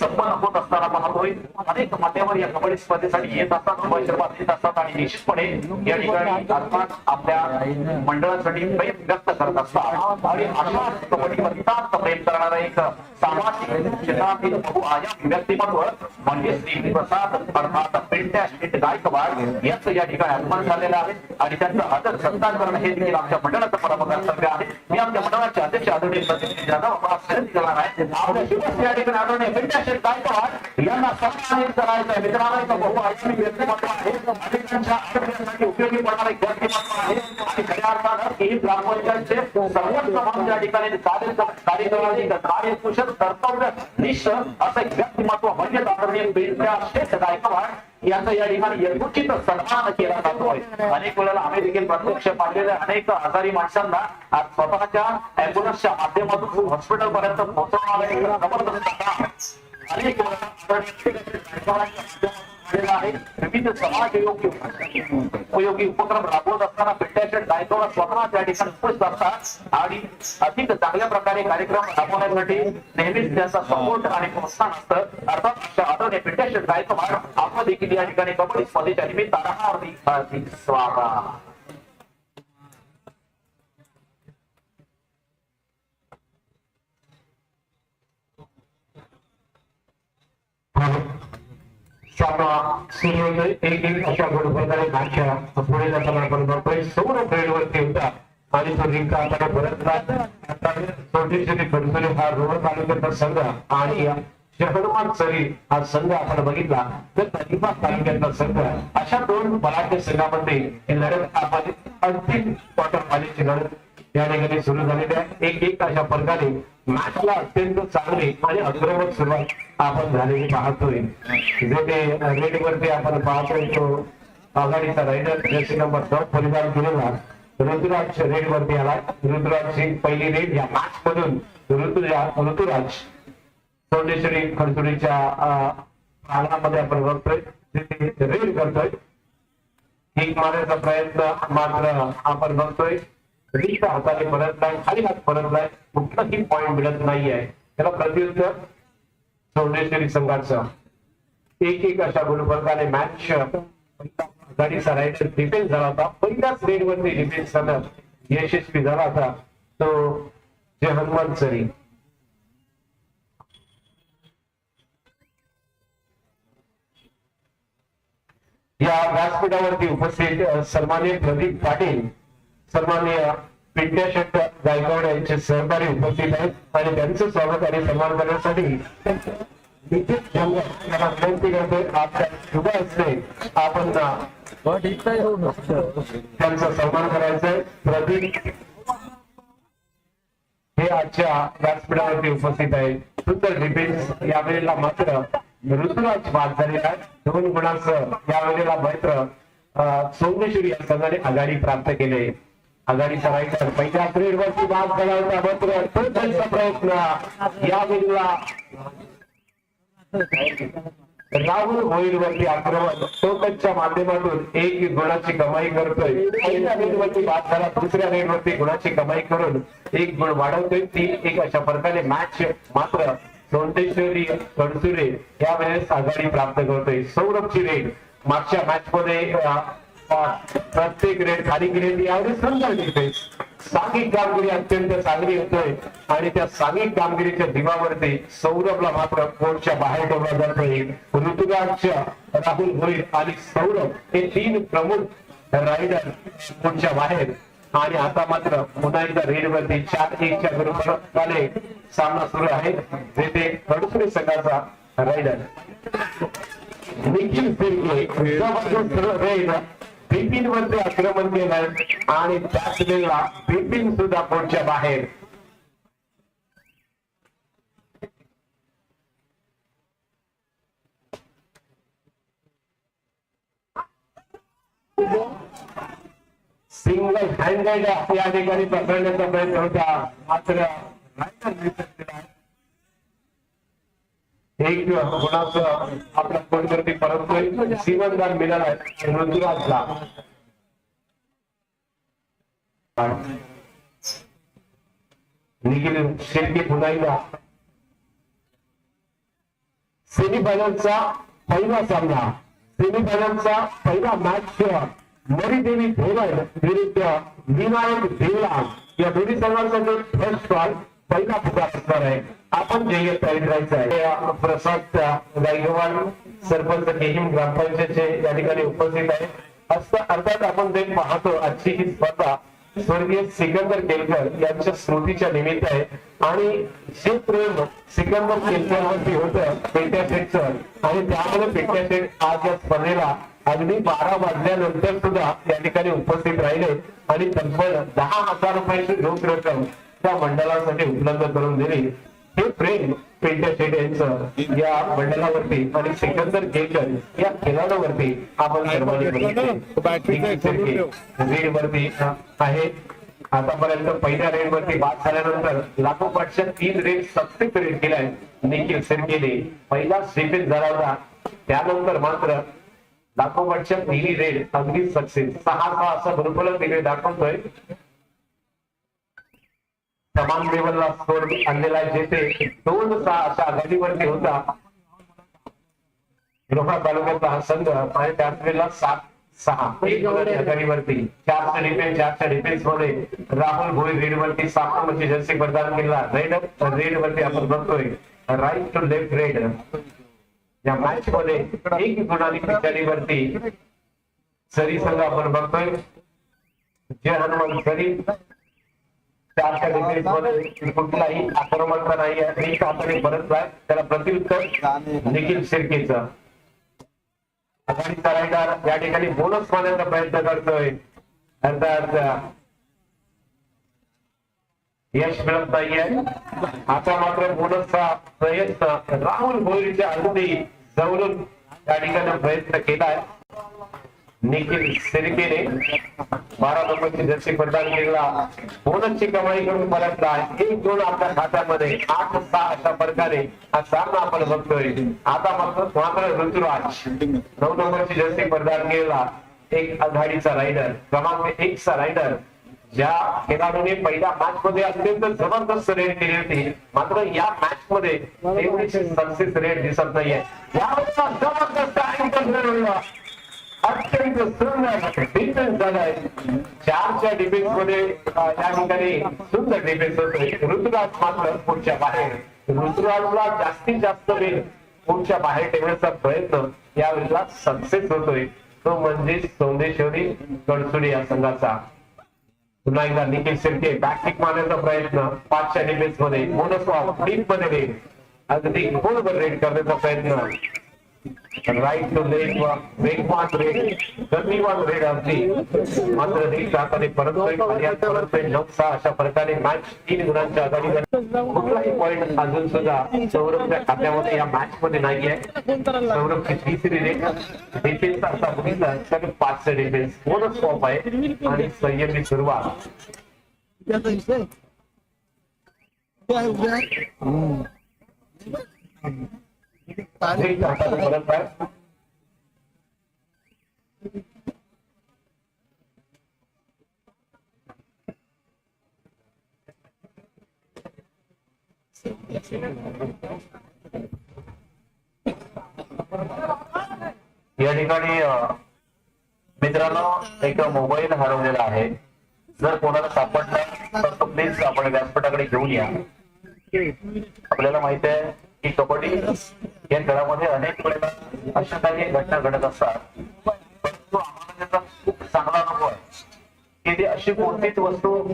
संपन्न होत असताना पाहतोय अनेक मान्यवर या कबड्डी स्पर्धेसाठी येत असतात मोबाईलच्या येत असतात आणि निश्चितपणे या ठिकाणी अर्थात आपल्या मंडळासाठी प्रेम व्यक्त करत असतात. आणि अशा कबड्डीवर नितांत प्रेम करणारा एक सामाजिक क्षेत्रातील बहुआयामी व्यक्तिमत्व म्हणजे श्री प्रसाद अर्थात पिंट्या गायकवाड यांचं या ठिकाणी आगमन झालेलं आहे. आणि त्यांचा आदर सत्कार करणं हे देखील आमच्या मंडळाचं परमकर्तव्य आहे. मी आमच्या मंडळाचे अध्यक्ष आदरणीय प्रतिनिधी जाधव आपण विनंती करणार आहे. आपल्या शिवसेना या ठिकाणी आदरणीय पिंट्या शेट गायकवाड यांना सन्मानित करायचं आहे मित्रांनो एक बहुआयामी व्यक्तिमत्व आहे. अनेकांच्या आरोग्यासाठी उपयोगी पडणारे एक व्यक्तिमत्व आहे. आणि खऱ्या अर्थानं ही ग्रामपंचायतचे सर्वोच्च म्हणून त्या ठिकाणी कार्य कार्य कार्यकुशल कर्तव्य निष्ठ असं एक व्यक्तिमत्व म्हणजे आदरणीय पिंट्या श्रेष्ठ गायकवाड यांचा या ठिकाणी यथोचित सन्मान केला जातो. आहे अनेक वेळेला आम्ही देखील प्रत्यक्ष पाहिलेल्या अनेक आजारी माणसांना आज स्वतःच्या अँब्युलन्सच्या माध्यमातून हॉस्पिटल पर्यंत पोहोचवणारा एक जबरदस्त काम. अनेक झालेला आहे विविध समाजयोगी उपयोगी उपक्रम राबवत असताना पेट्याचे गायकवाड स्वतः त्या ठिकाणी उपस्थित असतात. आणि अधिक चांगल्या प्रकारे कार्यक्रम राबवण्यासाठी नेहमीच त्यांचा सपोर्ट आणि प्रोत्साहन असतं. अर्थात आदरणीय पेट्याचे गायकवाड आपण देखील या ठिकाणी कबड्डी स्पर्धेच्या निमित्तानं स्वाहा हार्दिक स्वागत एक एक अशा गोलफलकाने भाषा पुढे जाताना आपण बघतोय. सौर ट्रेडवरती होता. आणि तो रिंका आता परत छोटे छोटे खडसरे हा रोड तालुक्याचा संघ आणि शहरमान सरी हा संघ आपण बघितला. तर अलिबाग तालुक्यातला संघ. अशा दोन बलाढ्य संघामध्ये हे लढत आपण अंतिम क्वार्टर फायनलची लढत या ठिकाणी सुरू झालेली आहे. एक एक अशा प्रकारे मॅचला अत्यंत चांगली आणि अग्रवत सुरुवात आपण झालेली पाहतोय. जे ते रेड वरती आपण पाहतोय तो आघाडीचा रायडर जर्सी नंबर दोन परिधान केलेला ऋतुराज रेड वरती आला ऋतुराजची पहिली रेड या मॅच मधून ऋतुराज ऋतुराज सोंडेश्वरी खडसुडीच्या अंगणामध्ये आपण बघतोय. तिथे रेड करतोय. किक मारण्याचा प्रयत्न मात्र आपण बघतोय. रिक्त हाताने परतलाय खाली हात परतलाय कुठलाही पॉईंट मिळत नाहीये. त्याला प्रत्युत्तर सोंडेश्वरी संघाचं. एक एक अशा गुणफलकाने मॅच आघाडीचा रायडर डिफेन्स झाला होता. पहिल्याच रेडवरती डिफेन्स झाला. यशस्वी झाला होता. तो जे हनुमान सरी. या व्यासपीठावरती उपस्थित अ, प्रदीप पाटील. सन्माननीय पिंट्याशंकर गायकवाड यांचे सहकारी उपस्थित आहेत आणि त्यांचं स्वागत आणि सन्मान करण्यासाठी विनंती करते आपल्या शुभ असते आपण त्यांचा सन्मान करायचा आहे. प्रदीप हे आजच्या व्यासपीठावरती उपस्थित आहे सुंदर डिफेन्स यावेळेला मात्र ऋतुराज बाद झालेला आहे. दोन गुणांसह यावेळेला मात्र अं, सोमेश्वरी या संघाने आघाडी प्राप्त केले आघाडी करायचं पहिल्या ग्रेड वरती बाद करायचा मात्र तो त्यांचा प्रयत्न बिंदूला राहुल होईल वरती आक्रमण. तो त्यांच्या माध्यमातून एक गुणाची कमाई करतोय. पहिल्या रेड वरती बाद झाला दुसऱ्या रेड वरती गुणाची कमाई करून एक गुण वाढवतोय. तीन एक अशा प्रकारे मॅच मात्र सोंटेश्वरी कणसुरे या वेळेस आघाडी प्राप्त करतोय. सौरभची रेड मागच्या मॅच मध्ये प्रत्येक रेड खाली ग्रेड यावेळेस सुंदर डिफेन्स सांघिक कामगिरी अत्यंत चांगली होतोय आणि त्या सांघिक कामगिरीच्या दिवावरती सौरभला मात्र कोर्टच्या बाहेर ठेवला जातोय? ऋतुराज राहुल भोईर आणि सौरभ हे तीन प्रमुख रायडर कोर्टच्या बाहेर? आणि आता मात्र पुन्हा एकदा रेड वरती चार एकच्या विरोधाने सामना सुरू आहे. जेथे कडसुरी संघाचा रायडर निखिल रेड बिपिन वरती आक्रमण केलंय आणि त्याच वेळेला बिपिन सुद्धा पुढच्या बाहेर. सिंगल हँडेड या ठिकाणी पकडण्याचा प्रयत्न होता. मात्र रायडर एक गुणाचं आपल्या कोणतरी परततोय. जीवनदान मिळाला आहे. ऋतुराजला निखिल शेट्टी पुन्हा सेमीफायनलचा पहिला सामना. सेमीफायनलचा पहिला मॅच मरीदेवी धोरण विरुद्ध विनायक देवला या दोन्ही संघांचा जो फर्स्ट स्टॉल पहिला फुगा असणार आहे. आपण ध्येय तयारी करायचं आहे प्रसाद गायगवान सरपंच केहिम ग्रामपंचायतचे या ठिकाणी उपस्थित आहेत असं अर्थात आपण जे पाहतो आजची ही स्पर्धा स्वर्गीय सिकंदर केलकर यांच्या स्मृतीच्या निमित्त आहे. आणि जे प्रेम सिकंदर केलकरवरती होतं पेट्या शेठचं आणि त्यामुळे पेट्या शेठ आज या स्पर्धेला अगदी बारा वाजल्यानंतर सुद्धा या ठिकाणी उपस्थित राहिले. आणि तब्बल दहा हजार रुपयाची रोख रक्कम त्या मंडळासाठी उपलब्ध करून दिली. हे प्रेम पेंट्या शेट यांचं या मंडळावरती आणि सिकंदर केलकर या खेळाडूवरती आपण सर्वांनी. रीड वरती आहे. आतापर्यंत पहिल्या रेड वरती बाद झाल्यानंतर लाखो पाचशे तीन रेड सक्सेस रेड केलाय. निखिल सिरकेने पहिला स्टेपेज झाला होता. त्यानंतर मात्र लाखो पाचशे तिन्ही रेड. अगदी सक्सेस. सहा सहा असा बरोबर तिने दाखवतोय. समान लेवलला स्कोर आणलेला जेथे दोन सहा अशा आघाडीवरती होता. लोहा तालुक्याचा हा संघ आणि त्याच वेळेला सात सहा. एक आघाडीवरती चारच्या डिफेन्स चारच्या डिफेन्समध्ये राहुल भोई रेड वरती सात नंबरची जर्सी प्रदान केला. रेड रेड वरती आपण बघतोय. राईट टू लेफ्ट रेड या मॅच मध्ये एक गुणाली पिछाडीवरती सरी संघ आपण बघतोय. जय हनुमान सरी. चारच्या डिफेन्समध्ये कुठलाही आक्रमणता नाही आहे एक हाताने परतलाय त्याला प्रत्युत्तर निखिल शिर्केचं या ठिकाणी बोनस मारण्याचा प्रयत्न करतोय. अर्थात यश मिळत नाहीये. आता मात्र बोनसचा प्रयत्न राहुल भोईरच्या अगदी जवळून या ठिकाणी प्रयत्न केलाय. निखिल सिरकेने बारा नंबरची जर्सी प्रदान केला बोनसची कमाई करून परतला एक दोन आपल्या खात्यामध्ये आठ सहा अशा प्रकारे हा सामना आपण बघतोय. आता फक्त मात्र ऋतुराज नऊ नंबरची जर्सी प्रदान केला एक आघाडीचा रायडर क्रमांक एक चा रायडर ज्या खेळाडूने पहिल्या मॅच मध्ये अत्यंत जबरदस्त रेट केली होती. मात्र या मॅच मध्ये तेवढीशी सक्सेस रेट दिसत नाहीये. यावेळेला जबरदस्त अत्यंत सुंदर डिफेन्स झालाय चारच्या डिफेन्समध्ये त्या या ठिकाणी सुंदर डिफेन्स होतोय ऋतुराज मात्र पुढच्या बाहेर. ऋतुराजला जास्तीत जास्त वेळ पुढच्या बाहेर ठेवण्याचा प्रयत्न यावेळेला सक्सेस होतोय. तो म्हणजे सोंदेश्वरी गडसुडी या संघाचा. पुन्हा एकदा निखिल शिर्के बॅटिक मारण्याचा प्रयत्न पाचच्या डिफेन्समध्ये. मोनोसॉफ डीपमध्ये रेड अगदी खोलवर रेड करण्याचा प्रयत्न. राईट टू लेग वेगवान रेड गतिवान रेड अगदी मात्र रीत हाताने परततोय आणि या परततोय नऊ सहा अशा प्रकारे मॅच तीन गुणांच्या आघाडीवर कुठलाही पॉईंट अजून सुद्धा सौरभच्या खात्यामध्ये या मॅच मध्ये नाहीये सौरभची तिसरी रेड डिफेन्स असा बघितला तर पाचशे डिफेन्स बोनस स्टॉप आहे आणि संयमी सुरुवात क्या या ठिकाणी मित्रांनो एक मोबाईल हरवलेला आहे. जर कोणाला सापडला तर तो प्लीज आपण व्यासपीठाकडे घेऊन या. आपल्याला माहीत आहे की कबड्डी या खेळामध्ये अनेक वेळेला अशा काही घटना घडत असतात. परंतु आम्हाला त्याचा खूप चांगला अनुभव आहे की ती अशी कोणतीच वस्तू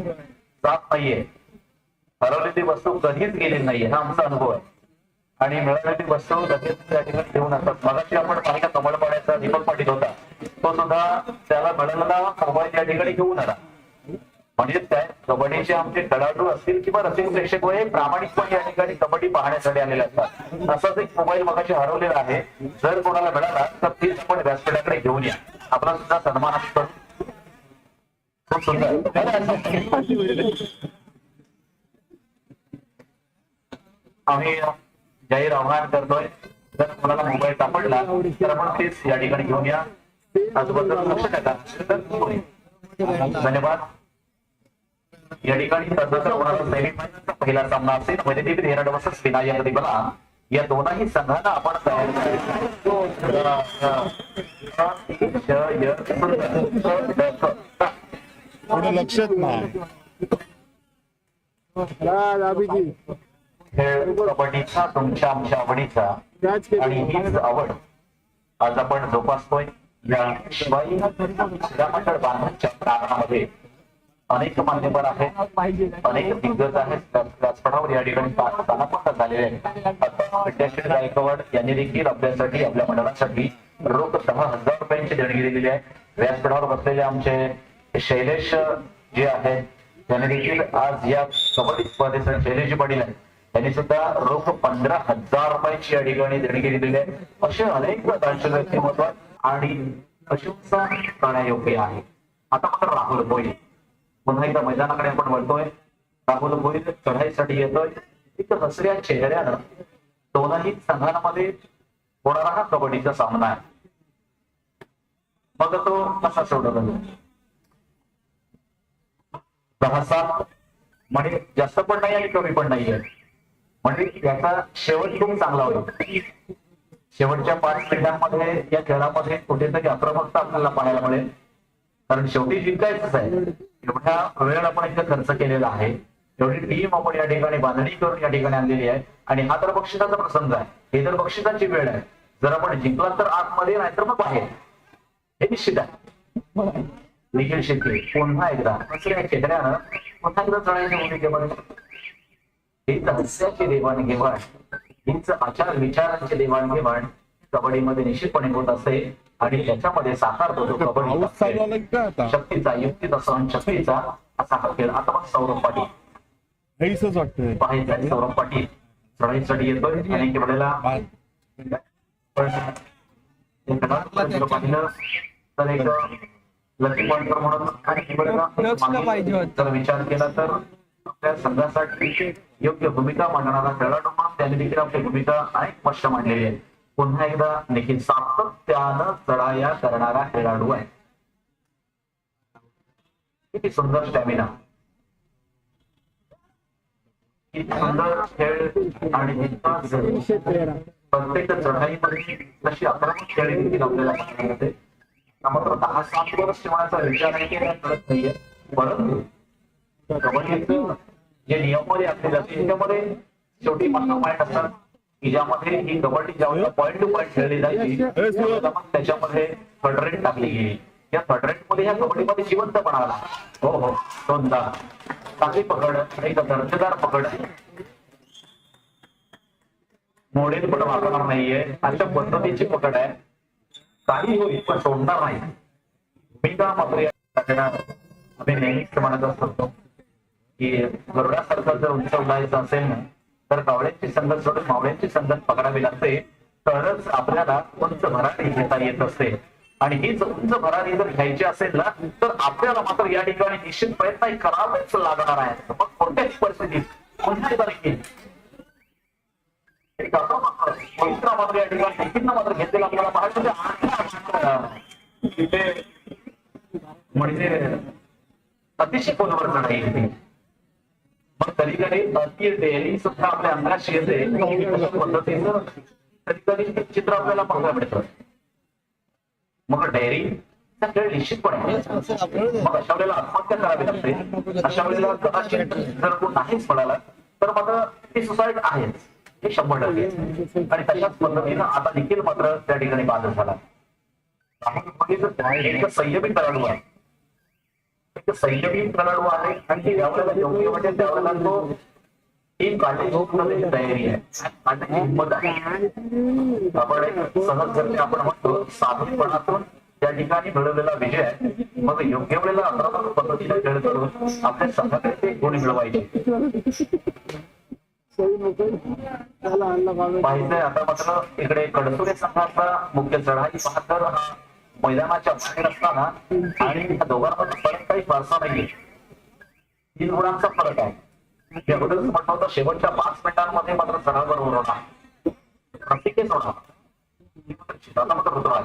जात नाहीये. हरवलेली वस्तू कधीच गेली नाहीये हा आमचा अनुभव आहे. आणि मिळालेली वस्तू लगेच त्या ठिकाणी घेऊन असतात. मगाशी आपण पाहिलं कमळपाड्याचा दीपक पाटील होता. तो सुद्धा त्याला मिळालेला मोबाईल त्या ठिकाणी घेऊन आला. म्हणजे काय? कबड्डीचे आमचे खेळाडू असतील किंवा रसिक प्रेक्षक हे प्रामाणिकपणे या ठिकाणी कबड्डी पाहण्यासाठी आलेले असतात. असंच एक मोबाईल मगाशी हरवलेला आहे. जर कोणाला मिळाला तर तीच आपण व्यासपीठाकडे घेऊन या. आपला सुद्धा सन्मान असतो. खूप सुंदर. आम्ही जाहीर आव्हान करतोय. जर कोणाला मोबाईल सापडला तर आपण तेच या ठिकाणी घेऊन या. आजूबाजूला लक्ष टाका तर धन्यवाद. या ठिकाणी सैनिक पहिला सामना असेल. म्हणजे ती हेराड वर्सेस विनायक दिबला या दोनही संघांना आपण तयार लक्षात नाही. खेळ कबड्डीचा तुमच्या आमच्या आवडीचा आणि हीच आवड. आज आपण जोपासतोय या शिवाई क्रीडा मंडळ बांधणच्या प्रांगणामध्ये. अनेक मान्यवर आहेत अनेक दिग्गज आहेत. व्यासपीठावर या ठिकाणी पाच झालेले आहेत. विद्याश्री गायकवाड यांनी देखील अभ्यासासाठी आपल्या मंडळासाठी रोख दहा हजार रुपयांची देणगी दिलेली आहे. व्यासपीठावर बसलेले आमचे शैलेश जे आहेत त्यांनी देखील आज या कबड्डी स्पर्धेसाठी शैलेश पाटील आहेत. त्यांनी सुद्धा रोख पंधरा हजार रुपयांची या ठिकाणी देणगी दिलेली आहे. असे अनेक दानशूर व्यक्तिमत्व आणि प्रशंसा करण्यायोग्य आहे. आता मात्र राहुल भोईर पुन्हा एकदा मैदानाकडे आपण वळतोय. राहुल भोईर चढाईसाठी येतोय. एक हसऱ्या चेहऱ्यानं दोनही संघांमध्ये होणारा हा कबड्डीचा सामना आहे. मग तो कसा सोडवला सहसा दहा सात. म्हणजे जास्त पण नाही आणि कमी पण नाहीये म्हणजे याचा शेवट खूप चांगला होईल. शेवटच्या पाच मिनिटांमध्ये या खेळामध्ये कुठेतरी आक्रमकता आपल्याला पाहायला मिळेल. कारण शेवटी जिंकायचंच आहे. एवढा वेळ आपण इथे खर्च केलेला आहे. एवढी टीम आपण या ठिकाणी बांधणी करून या ठिकाणी आणलेली आहे. आणि हा तर बक्षिसाचा प्रसंग आहे. हे तर बक्षिसाची वेळ आहे. जर आपण जिंकला तर आतमध्ये नाहीतर मग बाहेर. हे निश्चित आहे. निखिल शेट्टी पुन्हा एकदा. दुसऱ्या चेहऱ्यानं पुन्हा एकदा चढायच्या भूमिकेमध्ये हीच हास्याची देवाणघेवाण हीच आचार विचारांची देवाणघेवाण कबड्डीमध्ये निश्चितपणे होत असेल आणि त्याच्यामध्ये साकार होतो पाऊस चालू आला कबड्डी शक्तीचा युक्तीचा सहन शक्तीचा असा हा खेळ. आता मग सौरभ पाटील. पाहायचा सौरभ पाटील. चढाईसाठी येतोय घरातलं जर पाहिलं तर एक लकी पॉइंटर म्हणून पाहिजे. जर विचार केला तर आपल्या संघासाठी योग्य भूमिका मांडणारा खेळाडू म्हणून त्यांनी देखील आपली भूमिका अनेक वर्ष मांडलेली आहे. पुन्हा एकदा देखील सातत्यानं चढाया करणारा खेळाडू आहे. किती सुंदर स्टॅमिना किती सुंदर खेळ आणि प्रत्येक चढाईमध्ये तशी आक्रमक खेळ देखील आपल्याला मिळते. मात्र दहा सात वर्ष ठेवण्याचा विचार नाही नाहीये. परंतु कबड्डीचं जे नियमावली असलेली असते त्याच्यामध्ये शेवटी पन्नास पॉईंट असतात की ज्यामध्ये ही कबड्डी ज्यावेळेला पॉईंट टू पॉईंट खेळली जायची त्याच्यामध्ये थर्ड रेट टाकली गेली या थर्ड रेटमध्ये या कबड्डीमध्ये जिवंतपणा आला हो हो दोनदा चांगली पकड एक दर्जेदार पकड मोडेल पण वापरणार नाहीये अशा पद्धतीची पकड आहे काही होईल पण सोडणार नाही भूमिका मात्र या खेळात आम्ही नेहमीच म्हणत असतो की गरुडासारखं जर उंच उडायचं असेल ना तर कावळ्यांची संगत सोडून मावळ्यांची संगत पकडावी लागते. तरच आपल्याला उंच भरारी घेता येत असते. आणि हीच उंच भरारी जर घ्यायची असेल ना तर आपल्याला मात्र या ठिकाणी निश्चित प्रयत्न करावेच लागणार आहे. मग कोणत्याही परिस्थितीत कोणत्याही तारखेत एक मात्र या ठिकाणी मात्र घेतलेला आपल्याला महाराष्ट्राच्या तिथे म्हणजे अतिशय कोणवर चढाई मग कधी कधी अति डेअरी सुद्धा आपल्या अंगाशी येते अशा पद्धतीचं कधी कधी चित्र आपल्याला पाहायला मिळतं. मग डेअरी खेळ निश्चितपणे मग अशा वेळेला आत्महत्या करावी लागते. अशा वेळेला कदाचित जर कोण नाहीच म्हणाला तर मात्र ती सुसाईड आहेच. हे शंभर टक्के. आणि तशाच पद्धतीनं आता देखील मात्र त्या ठिकाणी बाधित झाला. राहुल बघितलं एक संयमी आहे. संयमी खेळाडू आहे आणि ते ज्यावेळेला योग्य वाटेल त्यावेळेला तो टीम काढण्याची पूर्ण तयारी आहे. आणि हिंमत आहे. आपण एक सहज करते आपण म्हणतो साधूपणातून त्या ठिकाणी मिळवलेला विजय आहे. मग योग्य वेळेला आक्रमक पद्धतीने खेळ करून आपल्या संघाकडे गुण मिळवायचे. पाहिजे आता मात्र इकडे कडसुरे संघाचा मुख्य चढाई पाहतर हा मैदानाच्या बाहेर असताना आणि त्या दोघांमध्ये फरक काही फारसा नाहीये. तीन गुणांचा फरक आहे. मी अगोदरच म्हटलं होतं शेवटच्या पाच मिनिटांमध्ये मात्र सरावर होता प्रत्येकच होता मात्र ऋतुराज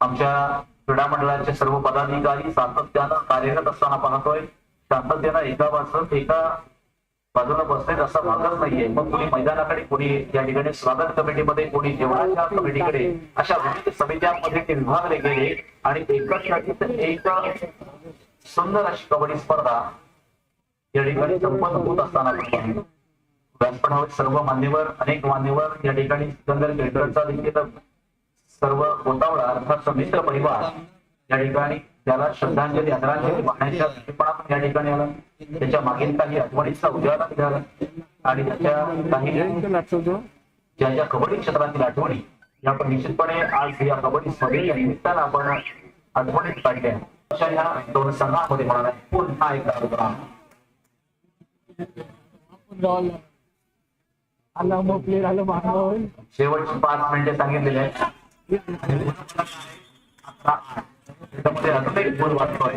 आमच्या क्रीडा मंडळाचे सर्व पदाधिकारी सातत्यानं कार्यरत असताना पाहतोय. सातत्यानं एका वाचत एका बाजूला बसलेत असा भागच नाहीये. मग कोणी मैदानाकडे कोणी या ठिकाणी स्वागत कमिटीमध्ये कोणी जेवणाच्या कमिटीकडे अशा विविध समित्यांमध्ये ते विभागले गेले आणि एकच एक सुंदर अशी कबड्डी स्पर्धा या ठिकाणी संपन्न होत असताना व्यासपीठावर सर्व मान्यवर अनेक मान्यवर या ठिकाणी सिकंदर केळकरचा देखील सर्व गोतावळा अर्थात मित्र परिवार या ठिकाणी त्याला श्रद्धांजली आदरांजली वाहण्याच्या दृष्टिकोनातून या ठिकाणी आला. त्याच्या मागील काही आठवणीचा उजाळा निघाला आणि त्याच्या काही ज्या ज्या कबड्डी क्षेत्रातील आठवणी या पण निश्चितपणे आज या कबड्डी स्पर्धेच्या निमित्तानं आपण आठवणीत काढल्या. अशा या दोन संघामध्ये म्हणाला आहे पुन्हा एक कार्यक्रम आला मग शेवटची पाच मिनिटे सांगितलेले आहेत. त्याच्यामध्ये अजून एक बोल वाटतोय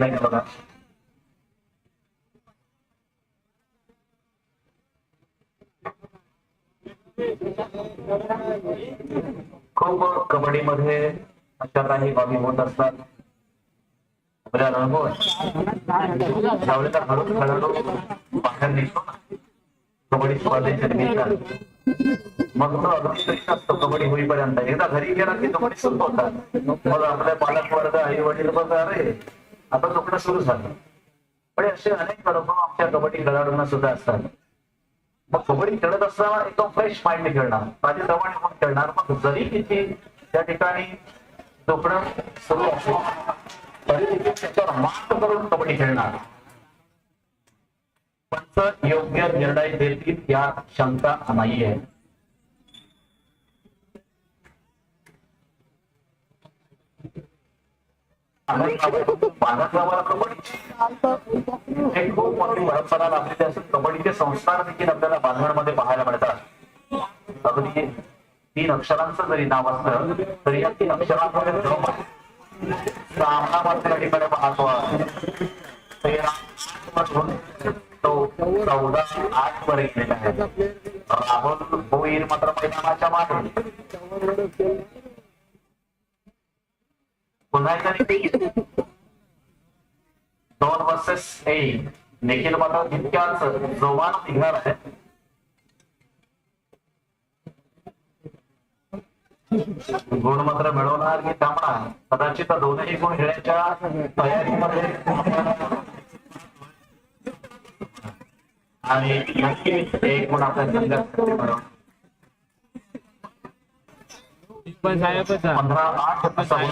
आहे बघा खूप कबड्डीमध्ये अशा काही बाबी होत असतात. आपल्या अनुभव त्यावेळेला हळूच खेळाडू बाहेर निघतो कबड्डी स्पर्धेच्या निमित्तानं. मग तो अगदी असतो कबड्डी होईपर्यंत. एकदा घरी गेला की कबड्डी म्हणजे सुरू होतात मग आपल्या पालक वर्ग आई वडील वर्ग अरे आता दुखणं सुरू झालं? पण असे अनेक अनुभव आमच्या कबड्डी खेळाडूंना सुद्धा असतात. मग कबड्डी खेळत असताना एकदम फ्रेश माइंड खेळणार. माझ्याप्रमाणे होऊन खेळणार. मग जरी किती त्या ठिकाणी दुखणं सुरू असेल तरी देखील त्याच्यावर मात करून कबड्डी खेळणार. पंच योग्य निर्णय देतील या शंका नाहीये. बालकावाला कबड्डी हे खूप मोठी परंपरा लाभलेली असून कबड्डीचे संस्कार देखील आपल्याला बांधवडमध्ये पाहायला मिळतात अगदी. तीन अक्षरांचं जरी नाव असलं तरी या तीन अक्षरांमध्ये जवळपास सामना मात्र या ठिकाणी पाहतो चौदा आठ वर गेलेला आहे राहुल भोईर मात्र मैदानाच्या मागे. पुन्हा एकदा निखिल. दोन वर्सेस एक निखिल मात्र तितक्याच जोमान निघणार आहे. गुण मात्र मिळवणार की त्यामुळे कदाचित दोनही गुण घेण्याच्या तयारीमध्ये आपण- आणि नक्कीच एक गुण आपल्या संघात पंधरा आठ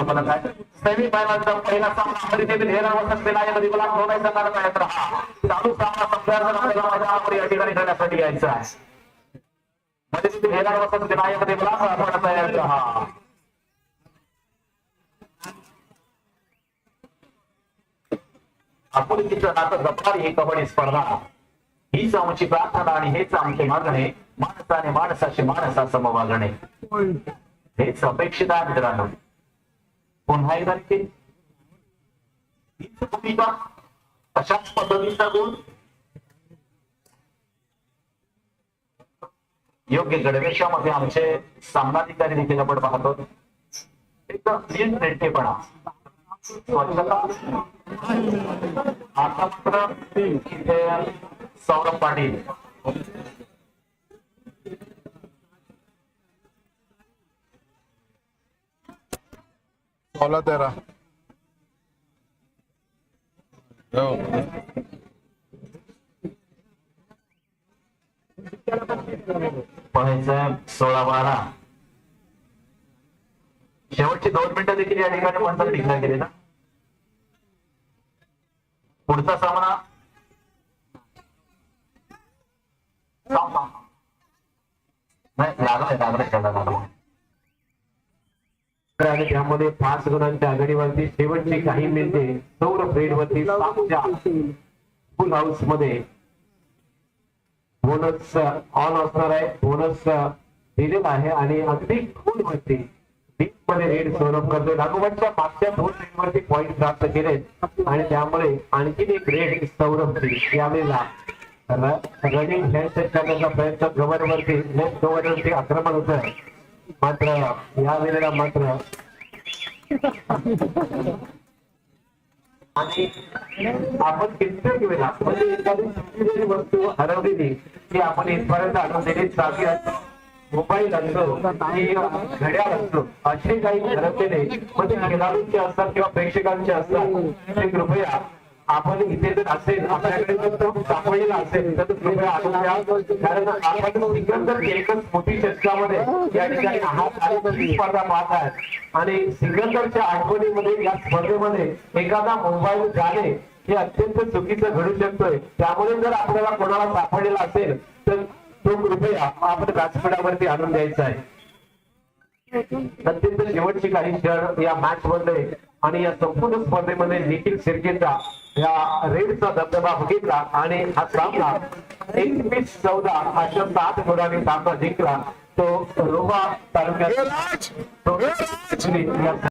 फलक आहे सेमी फायनलचा पहिला सामना चालू सामना संपल्यानंतर आपल्याला मैदानावर या ठिकाणी खेळण्यासाठी यायचं आहे. आपण आपुलकीचं नातं जपणारी ही कबड्डी स्पर्धा. हीच आमची प्रार्थना आणि हेच आमचे मागणे. माणसाने माणसाशी माणसासम वागणे हेच अपेक्षित आहे मित्रांनो. पुन्हा एकदा हीच भूमिका अशाच पद्धतीचा गुण योग्य गडवेशामध्ये आमचे सामनाधिकारी देखील आपण पाहतो. एकदम स्वच्छता. आता मात्र सौरभ पाटील सोळा तेरा हो. सोळा बारा शेवटची दोन मिनिटं देखील या ठिकाणी पंचायत डिक्लेअर केली ना पुढचा सामना. नाही लागलाय लागलाय त्याला आणि त्यामध्ये पाच गुणांच्या आघाडीवरती शेवटची काही मिनिटे सौर फ्रेडवरती फुल हाऊसमध्ये बोनस ऑन असणार आहे. बोनस दिलेला आहे आणि अगदी फुल वरती डीपमध्ये रेड सौरभ करतोय. लागोपाठच्या मागच्या दोन रेडवरती पॉईंट प्राप्त केले आणि त्यामुळे आणखीन एक रेड सौरभ यावेळेला रनिंग हँडसेट करण्याचा प्रयत्न गव्हर्नरवरती लेफ्ट गव्हर्नरवरती आक्रमण होत आहे मात्र या वेळेला मात्र आणि आपण कित्येक वेळा म्हणजे एखादी वस्तू हरवलेली की आपण इथपर्यंत आणून चाबी चावी मोबाईल असतो की घड्याळ असतो असे काही हरवलेले म्हणजे खेळाडूंचे असतात किंवा प्रेक्षकांचे असतात ते कृपया आपण इथे जर असेल आपल्याकडे जर तो सापडलेला असेल तर कृपया आणून द्या कारण आपण सिकंदर केळकर मोठी चषकामध्ये या ठिकाणी आहात आणि ही स्पर्धा पाहत आहेत. आणि सिकंदरच्या आठवणीमध्ये या स्पर्धेमध्ये एखादा मोबाईल जाणे हे अत्यंत चुकीचं घडू शकतोय. त्यामुळे जर आपल्याला कोणाला सापडलेला असेल तर तो कृपया आपण व्यासपीठावरती आणून द्यायचा आहे. अत्यंत शेवटची काही क्षण या मॅच मध्ये आणि या संपूर्ण स्पर्धेमध्ये निखिल शिर्केचा या रेडचा धबधबा बघितला आणि हा सामना एकवीस चौदा अशा सात गुणांनी सामना जिंकला. तो रोहा तालुक्यात